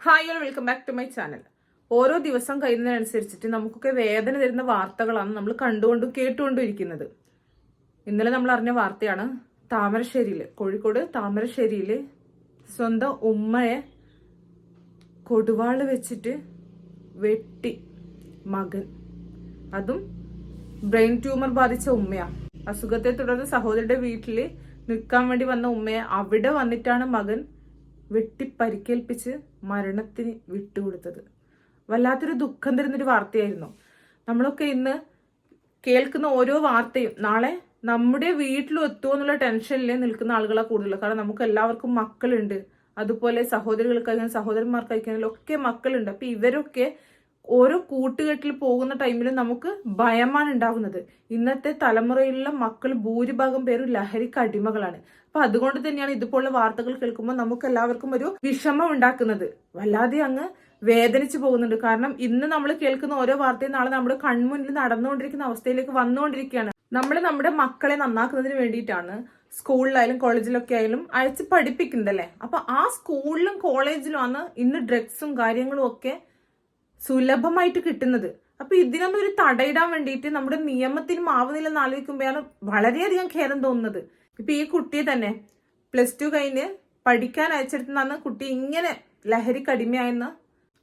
Hi all welcome back to my channel ഓരോ ദിവസം കഴിയുന്നതിനനുസരിച്ചിട്ട് നമുക്കൊക്കെ വേദന തരുന്ന വാർത്തകളാണ് നമ്മൾ കണ്ടുകൊണ്ടും കേട്ടുകൊണ്ടും ഇരിക്കുന്നത്. ഇന്നലെ നമ്മൾ അറിഞ്ഞ വാർത്തയാണ് താമരശ്ശേരിയിൽ കോഴിക്കോട് താമരശ്ശേരിയിൽ സ്വന്തം ഉമ്മയെ കൊടുവാൾ വെച്ചിട്ട് വെട്ടി മകൻ. അതും ബ്രെയിൻ ട്യൂമർ ബാധിച്ച ഉമ്മയാണ് അസുഖത്തെ തുടർന്ന് സഹോദരിയുടെ വീട്ടിൽ നിൽക്കാൻ വേണ്ടി വന്ന ഉമ്മയെ അവിടെ വന്നിട്ടാണ് മകൻ വെട്ടി പരിക്കേൽപ്പിച്ച് മരണത്തിന് വിട്ടുകൊടുത്തത്. വല്ലാത്തൊരു ദുഃഖം തരുന്നൊരു വാർത്തയായിരുന്നു. നമ്മളൊക്കെ ഇന്ന് കേൾക്കുന്ന ഓരോ വാർത്തയും നാളെ നമ്മുടെ വീട്ടിലും എത്തുമോ എന്നുള്ള ടെൻഷനിൽ നിൽക്കുന്ന ആളുകളെ കൂടുതൽ. കാരണം നമുക്ക് എല്ലാവർക്കും മക്കളുണ്ട്. അതുപോലെ സഹോദരികൾക്കായാലും സഹോദരന്മാർക്കായാലും ഒക്കെ മക്കളുണ്ട്. അപ്പൊ ഇവരൊക്കെ ഓരോ കൂട്ടുകെട്ടിൽ പോകുന്ന ടൈമിൽ നമുക്ക് ഭയമാണ് ഉണ്ടാകുന്നത്. ഇന്നത്തെ തലമുറയിലുള്ള മക്കൾ ഭൂരിഭാഗം പേരും ലഹരിക്ക് അടിമകളാണ്. അപ്പൊ അതുകൊണ്ട് തന്നെയാണ് ഇതുപോലുള്ള വാർത്തകൾ കേൾക്കുമ്പോൾ നമുക്ക് എല്ലാവർക്കും ഒരു വിഷമം ഉണ്ടാക്കുന്നത്. വല്ലാതെ അങ്ങ് വേദനിച്ചു പോകുന്നുണ്ട്. കാരണം ഇന്ന് നമ്മൾ കേൾക്കുന്ന ഓരോ വാർത്തയും നാളെ നമ്മുടെ കൺമുന്നിൽ നടന്നുകൊണ്ടിരിക്കുന്ന അവസ്ഥയിലേക്ക് വന്നുകൊണ്ടിരിക്കുകയാണ്. നമ്മൾ നമ്മുടെ മക്കളെ നന്നാക്കുന്നതിന് വേണ്ടിയിട്ടാണ് സ്കൂളിലായാലും കോളേജിലൊക്കെ ആയാലും അയച്ച് പഠിപ്പിക്കുന്നുണ്ടല്ലേ അപ്പൊ ആ സ്കൂളിലും കോളേജിലും ആണ് ഇന്ന് ഡ്രഗ്സും കാര്യങ്ങളും ഒക്കെ സുലഭമായിട്ട് കിട്ടുന്നത്. അപ്പൊ ഇതിനൊന്നും ഒരു തടയിടാൻ വേണ്ടിയിട്ട് നമ്മുടെ നിയമത്തിനും ആവുന്നില്ലെന്ന് ആലോചിക്കുമ്പോഴാണ് വളരെയധികം ഖേദം തോന്നുന്നത്. ഇപ്പൊ ഈ കുട്ടിയെ തന്നെ പ്ലസ് ടു കഴിഞ്ഞ് പഠിക്കാൻ അയച്ചെടുത്തുന്നാണ് കുട്ടി ഇങ്ങനെ ലഹരി അടിമയായെന്ന്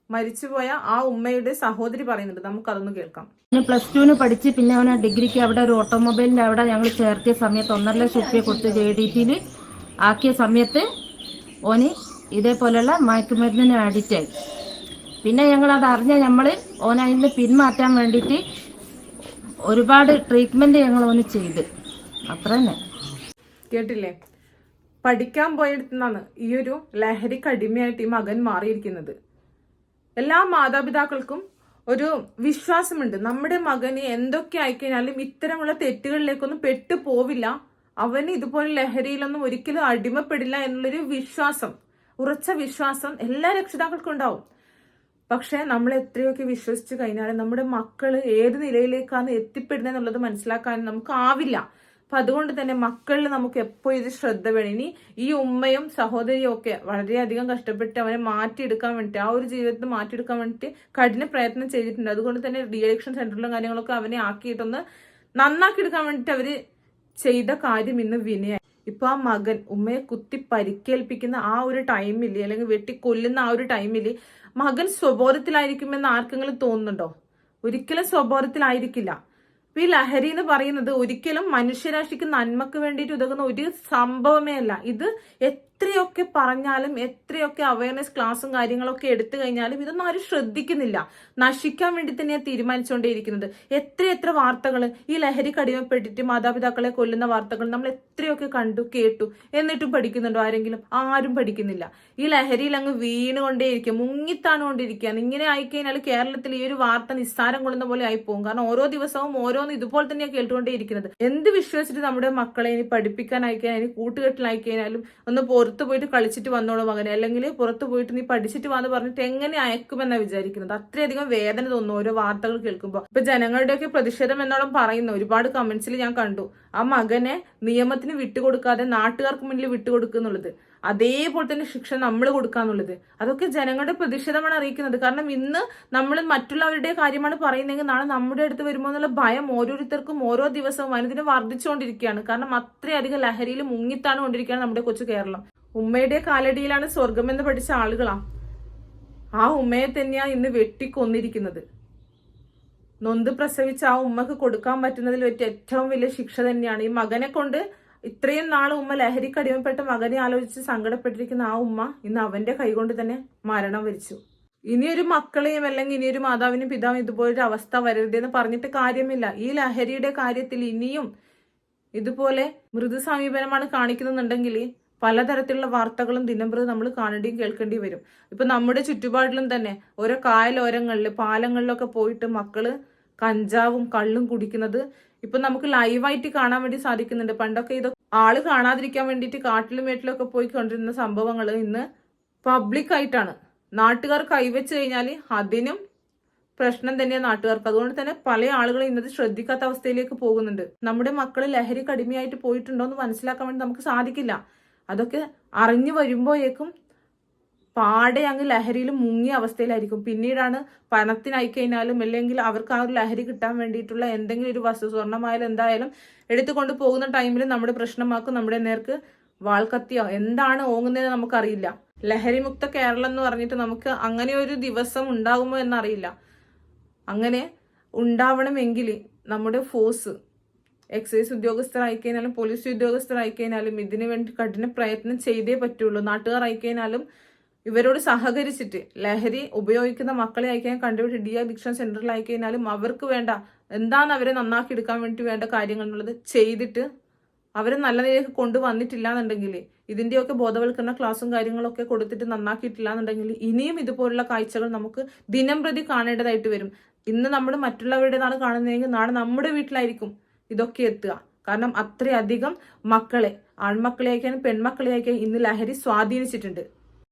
മരിച്ചുപോയ ആ ഉമ്മയുടെ സഹോദരി പറയുന്നുണ്ട് നമുക്കതൊന്ന് കേൾക്കാം. പ്ലസ് ടുവിന് പഠിച്ച് പിന്നെ അവനെ ഡിഗ്രിക്ക് അവിടെ ഒരു ഓട്ടോമൊബൈലിന്റെ അവിടെ ഞങ്ങൾ ചേർത്തിയ സമയത്ത് ഒന്നര ലക്ഷം റുപ്യ കൊടുത്ത് ജെ ഡി ടിയിൽ ആക്കിയ സമയത്ത് ഓന് ഇതേപോലെയുള്ള മയക്കുമരുന്നിന് അഡിക്റ്റായി പിന്നെ ഞങ്ങൾ അത് അറിഞ്ഞ നമ്മൾ ഓനായി പിന്മാറ്റാൻ വേണ്ടിയിട്ട് ഒരുപാട് ട്രീറ്റ്മെന്റ് ഞങ്ങൾ ഓന് ചെയ്ത്. അത്ര തന്നെ കേട്ടില്ലേ? പഠിക്കാൻ പോയിടത്തുനിന്നാണ് ഈ ഒരു ലഹരിക്ക് അടിമയായിട്ട് ഈ മകൻ മാറിയിരിക്കുന്നത്. എല്ലാ മാതാപിതാക്കൾക്കും ഒരു വിശ്വാസമുണ്ട്. നമ്മുടെ മകന് എന്തൊക്കെ ആയിക്കഴിഞ്ഞാലും ഇത്തരമുള്ള തെറ്റുകളിലേക്കൊന്നും പെട്ടു പോവില്ല. അവന് ഇതുപോലെ ലഹരിയിലൊന്നും ഒരിക്കലും അടിമപ്പെടില്ല എന്നുള്ളൊരു വിശ്വാസം ഉറച്ച വിശ്വാസം എല്ലാ രക്ഷിതാക്കൾക്കും ഉണ്ടാവും. പക്ഷെ നമ്മൾ എത്രയൊക്കെ വിശ്വസിച്ച് കഴിഞ്ഞാൽ നമ്മുടെ മക്കൾ ഏത് നിലയിലേക്കാണ് എത്തിപ്പെടുന്നത് എന്നുള്ളത് മനസ്സിലാക്കാൻ നമുക്ക് ആവില്ല അപ്പൊ അതുകൊണ്ട് തന്നെ മക്കളിൽ നമുക്ക് എപ്പോഴും ഇത് ശ്രദ്ധ വേണം. ഇനി ഈ ഉമ്മയും സഹോദരിയും ഒക്കെ വളരെയധികം കഷ്ടപ്പെട്ട് അവനെ മാറ്റിയെടുക്കാൻ വേണ്ടിയിട്ട് ആ ഒരു ജീവിതത്തിൽ മാറ്റിയെടുക്കാൻ വേണ്ടിയിട്ട് കഠിന പ്രയത്നം ചെയ്തിട്ടുണ്ട്. അതുകൊണ്ട് തന്നെ ഡി അഡിക്ഷൻ സെന്ററിലും കാര്യങ്ങളൊക്കെ അവനെ ആക്കിയിട്ടൊന്ന് നന്നാക്കി എടുക്കാൻ വേണ്ടിയിട്ട് അവർ ചെയ്ത കാര്യം ഇന്ന് വിനയായി. ഇപ്പൊ ആ മകൻ ഉമ്മയെ കുത്തി പരിക്കേൽപ്പിക്കുന്ന ആ ഒരു ടൈമിൽ അല്ലെങ്കിൽ വെട്ടി കൊല്ലുന്ന ആ ഒരു ടൈമിൽ മകൻ സ്വബോധത്തിലായിരിക്കുമെന്ന് ആർക്കെങ്കിലും തോന്നുന്നുണ്ടോ? ഒരിക്കലും സ്വബോധത്തിലായിരിക്കില്ല. ഇപ്പൊ ഈ ലഹരി എന്ന് പറയുന്നത് ഒരിക്കലും മനുഷ്യരാശിക്ക് നന്മക്ക് വേണ്ടിയിട്ട് ഉതകുന്ന ഒരു സംഭവമേ അല്ല. ഇത് എത്രയൊക്കെ പറഞ്ഞാലും എത്രയൊക്കെ അവയർനെസ് ക്ലാസ്സും കാര്യങ്ങളൊക്കെ എടുത്തു കഴിഞ്ഞാലും ഇതൊന്നും ആരും ശ്രദ്ധിക്കുന്നില്ല. നശിക്കാൻ വേണ്ടി തന്നെയാണ് തീരുമാനിച്ചുകൊണ്ടേയിരിക്കുന്നത്. എത്ര എത്ര വാർത്തകൾ ഈ ലഹരി കടിമപ്പെട്ടിട്ട് മാതാപിതാക്കളെ കൊല്ലുന്ന വാർത്തകൾ നമ്മൾ എത്രയൊക്കെ കണ്ടു കേട്ടു എന്നിട്ടും പഠിക്കുന്നുണ്ടോ ആരെങ്കിലും? ആരും പഠിക്കുന്നില്ല. ഈ ലഹരിയിൽ അങ്ങ് വീണുകൊണ്ടേയിരിക്കും മുങ്ങിത്താണുകൊണ്ടിരിക്കുകയാണ്. ഇങ്ങനെ ആയിക്കഴിഞ്ഞാൽ കേരളത്തിൽ ഈ ഒരു വാർത്ത നിസ്സാരം കൊള്ളുന്ന പോലെ ആയിപ്പോകും കാരണം ഓരോ ദിവസവും ഓരോന്ന് ഇതുപോലെ തന്നെയാണ് കേട്ടുകൊണ്ടേയിരിക്കുന്നത്. എന്ത് വിശ്വസിച്ചിട്ട് നമ്മുടെ മക്കളെ ഇനി പഠിപ്പിക്കാൻ അയക്കാൻ കൂട്ടുകെട്ടിലായി കഴിഞ്ഞാലും ഒന്ന് പുറത്ത് പോയിട്ട് കളിച്ചിട്ട് വന്നോളൂ മകനെ. അല്ലെങ്കിൽ പുറത്ത് പോയിട്ട് നീ പഠിച്ചിട്ട് വന്ന് പറഞ്ഞിട്ട് എങ്ങനെ അയക്കുമെന്നാണ് വിചാരിക്കുന്നത്? അത്രയധികം വേദന തോന്നുന്നു ഓരോ വാർത്തകൾ കേൾക്കുമ്പോൾ ഇപ്പൊ ജനങ്ങളുടെയൊക്കെ പ്രതിഷേധം എന്നോളം പറയുന്നു. ഒരുപാട് കമന്റ്സിൽ ഞാൻ കണ്ടു. ആ മകനെ നിയമത്തിന് വിട്ടുകൊടുക്കാതെ നാട്ടുകാർക്ക് മുന്നിൽ വിട്ടുകൊടുക്കുന്നുള്ളത് അതേപോലെ തന്നെ ശിക്ഷ നമ്മൾ കൊടുക്കാന്നുള്ളത് അതൊക്കെ ജനങ്ങളുടെ പ്രതിഷേധമാണ് അറിയിക്കുന്നത്. കാരണം ഇന്ന് നമ്മൾ മറ്റുള്ളവരുടെ കാര്യമാണ് പറയുന്നതെങ്കിൽ നാളെ നമ്മുടെ അടുത്ത് വരുമ്പോൾ എന്നുള്ള ഭയം ഓരോരുത്തർക്കും ഓരോ ദിവസവും അനുദിനം വർദ്ധിച്ചുകൊണ്ടിരിക്കുകയാണ്. കാരണം അത്രയധികം ലഹരിയിൽ മുങ്ങിത്താണ് കൊണ്ടിരിക്കുകയാണ് നമ്മുടെ കൊച്ചു കേരളം. ഉമ്മയുടെ കാലടിയിലാണ് സ്വർഗമെന്ന് പഠിച്ച ആളുകളാ. ആ ഉമ്മയെ തന്നെയാ ഇന്ന് വെട്ടിക്കൊന്നിരിക്കുന്നത്. നൊന്ത് പ്രസവിച്ച ആ ഉമ്മക്ക് കൊടുക്കാൻ പറ്റുന്നതിൽ വെച്ച് ഏറ്റവും വലിയ ശിക്ഷ തന്നെയാണ്. ഈ മകനെ കൊണ്ട് ഇത്രയും നാൾ ഉമ്മ ലഹരിക്ക് അടിമപ്പെട്ട മകനെ ആലോചിച്ച് സങ്കടപ്പെട്ടിരിക്കുന്ന ആ ഉമ്മ ഇന്ന് അവന്റെ കൈകൊണ്ട് തന്നെ മരണം വരിച്ചു. ഇനിയൊരു മക്കളെയും അല്ലെങ്കിൽ ഇനിയൊരു മാതാവിനും പിതാവും ഇതുപോലൊരു അവസ്ഥ വരരുതെന്ന് പറഞ്ഞിട്ട് കാര്യമില്ല. ഈ ലഹരിയുടെ കാര്യത്തിൽ ഇനിയും ഇതുപോലെ മൃദു സമീപനമാണ് കാണിക്കുന്നുണ്ടെങ്കിൽ പലതരത്തിലുള്ള വാർത്തകളും ദിനംപ്രതി നമ്മൾ കാണേണ്ടിയും കേൾക്കേണ്ടി വരും. ഇപ്പൊ നമ്മുടെ ചുറ്റുപാടിലും തന്നെ ഓരോ കായലോരങ്ങളിൽ പാലങ്ങളിലൊക്കെ പോയിട്ട് മക്കൾ കഞ്ചാവും കള്ളും കുടിക്കുന്നത് ഇപ്പൊ നമുക്ക് ലൈവായിട്ട് കാണാൻ വേണ്ടി സാധിക്കുന്നുണ്ട്. പണ്ടൊക്കെ ഇതൊക്കെ ആൾ കാണാതിരിക്കാൻ വേണ്ടിയിട്ട് കാട്ടിലും വീട്ടിലും ഒക്കെ പോയി കൊണ്ടിരുന്ന സംഭവങ്ങൾ ഇന്ന് പബ്ലിക് ആയിട്ടാണ് നാട്ടുകാർ കൈവച്ച് കഴിഞ്ഞാൽ അതിനും പ്രശ്നം തന്നെയാണ് നാട്ടുകാർക്ക്. അതുകൊണ്ട് തന്നെ പല ആളുകളും ഇന്നത് ശ്രദ്ധിക്കാത്ത അവസ്ഥയിലേക്ക് പോകുന്നുണ്ട്. നമ്മുടെ മക്കൾ ലഹരി കടിമയായിട്ട് പോയിട്ടുണ്ടോ എന്ന് മനസ്സിലാക്കാൻ വേണ്ടി നമുക്ക് സാധിക്കില്ല. അതൊക്കെ അറിഞ്ഞു വരുമ്പോഴേക്കും പാടെ അങ്ങ് ലഹരിയിൽ മുങ്ങിയ അവസ്ഥയിലായിരിക്കും. പിന്നീടാണ് പണത്തിനായി കഴിഞ്ഞാലും അല്ലെങ്കിൽ അവർക്ക് ആ ഒരു ലഹരി കിട്ടാൻ വേണ്ടിയിട്ടുള്ള എന്തെങ്കിലും ഒരു വസ്തു സ്വർണമായാലും എന്തായാലും എടുത്തുകൊണ്ട് പോകുന്ന ടൈമിൽ നമ്മുടെ പ്രശ്നമാക്കും നമ്മുടെ നേർക്ക് വാൾക്കത്തിയോ എന്താണ് ഓങ്ങുന്നതെന്ന് നമുക്കറിയില്ല. ലഹരിമുക്ത കേരളം എന്ന് പറഞ്ഞിട്ട് നമുക്ക് അങ്ങനെ ഒരു ദിവസം ഉണ്ടാകുമോ എന്നറിയില്ല. അങ്ങനെ ഉണ്ടാവണമെങ്കിൽ നമ്മുടെ ഫോഴ്സ് എക്സൈസ് ഉദ്യോഗസ്ഥരായി കഴിഞ്ഞാലും പോലീസ് ഉദ്യോഗസ്ഥരായി കഴിഞ്ഞാലും ഇതിനു വേണ്ടി കഠിന പ്രയത്നം ചെയ്തേ പറ്റുള്ളൂ. നാട്ടുകാർ ആയി കഴിഞ്ഞാലും ഇവരോട് സഹകരിച്ചിട്ട് ലഹരി ഉപയോഗിക്കുന്ന മക്കളെ അയക്കാൻ കണ്ടുപിടി ഡി അഡിക്ഷൻ സെന്ററിൽ അയച്ചു കഴിഞ്ഞാലും അവർക്ക് വേണ്ട എന്താണ് അവരെ നന്നാക്കി എടുക്കാൻ വേണ്ടി വേണ്ട കാര്യങ്ങൾ എന്നുള്ളത് ചെയ്തിട്ട് അവരെ നല്ല നിലയിലേക്ക് കൊണ്ടുവന്നിട്ടില്ല എന്നുണ്ടെങ്കിൽ ഇതിന്റെയൊക്കെ ബോധവൽക്കരണ ക്ലാസ്സും കാര്യങ്ങളൊക്കെ കൊടുത്തിട്ട് നന്നാക്കിയിട്ടില്ല എന്നുണ്ടെങ്കിൽ ഇനിയും ഇതുപോലുള്ള കാഴ്ചകൾ നമുക്ക് ദിനം പ്രതി കാണേണ്ടതായിട്ട് വരും. ഇന്ന് നമ്മൾ മറ്റുള്ളവരുടെ മറ്റുള്ളവരുടേതാണ് കാണുന്നതെങ്കിൽ നാളെ നമ്മുടെ വീട്ടിലായിരിക്കും ഇതൊക്കെ എത്തുക. കാരണം അത്രയധികം മക്കളെ ആൺമക്കളെയൊക്കെയാണ് പെൺമക്കളെയൊക്കെ പെൺമക്കളെ ഇന്ന് ലഹരി സ്വാധീനിച്ചിട്ടുണ്ട്.